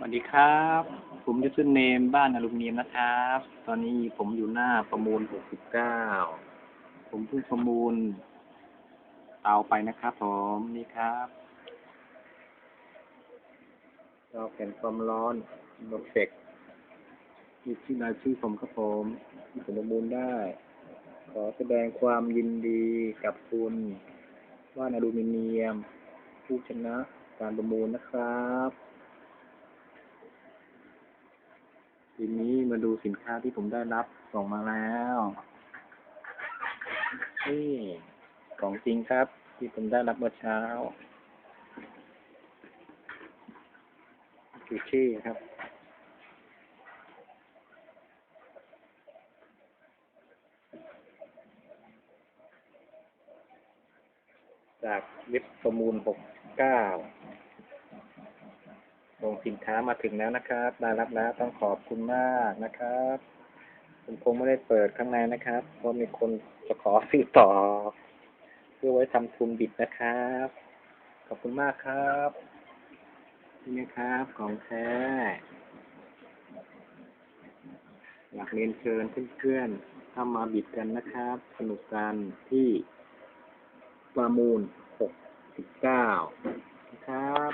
สวัสดีครับ ผมยูซุนเนมบ้านอลูมิเนียมนะครับ ตอนนี้ผมอยู่หน้าประมูล 69 ผมเพิ่งประมูลเตาไปนะครับผมนี่ครับเตาแผ่นความร้อนโนเฟกมีชื่อรายชื่อผมครับผมที่ผมประมูลได้ ขอแสดงความยินดีกับคุณว่านอลูมิเนียม ผู้ชนะการประมูลนะครับ ทีนี้มาดูสินค้าที่ผมได้รับส่งมาแล้วนี่ของจริงครับ ที่ผมได้รับเมื่อเช้าคือชื่อครับ จากเว็บประมูล69 ส่งสินค้ามาถึงแล้วนะครับได้รับแล้วต้องขอบคุณมากนะครับผมคงไม่ได้เปิดข้างในนะครับเพราะมีคนจะขอซื้อต่อ เพื่อไว้ทำทุนบิดนะครับ ขอบคุณมากครับนี่นะครับของแท้อยากเรียนเชิญเพื่อนๆเข้ามาบิดกันนะครับ สนุกกันที่ประมูล 69 นะครับ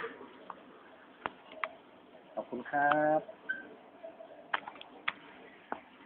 คุณครับ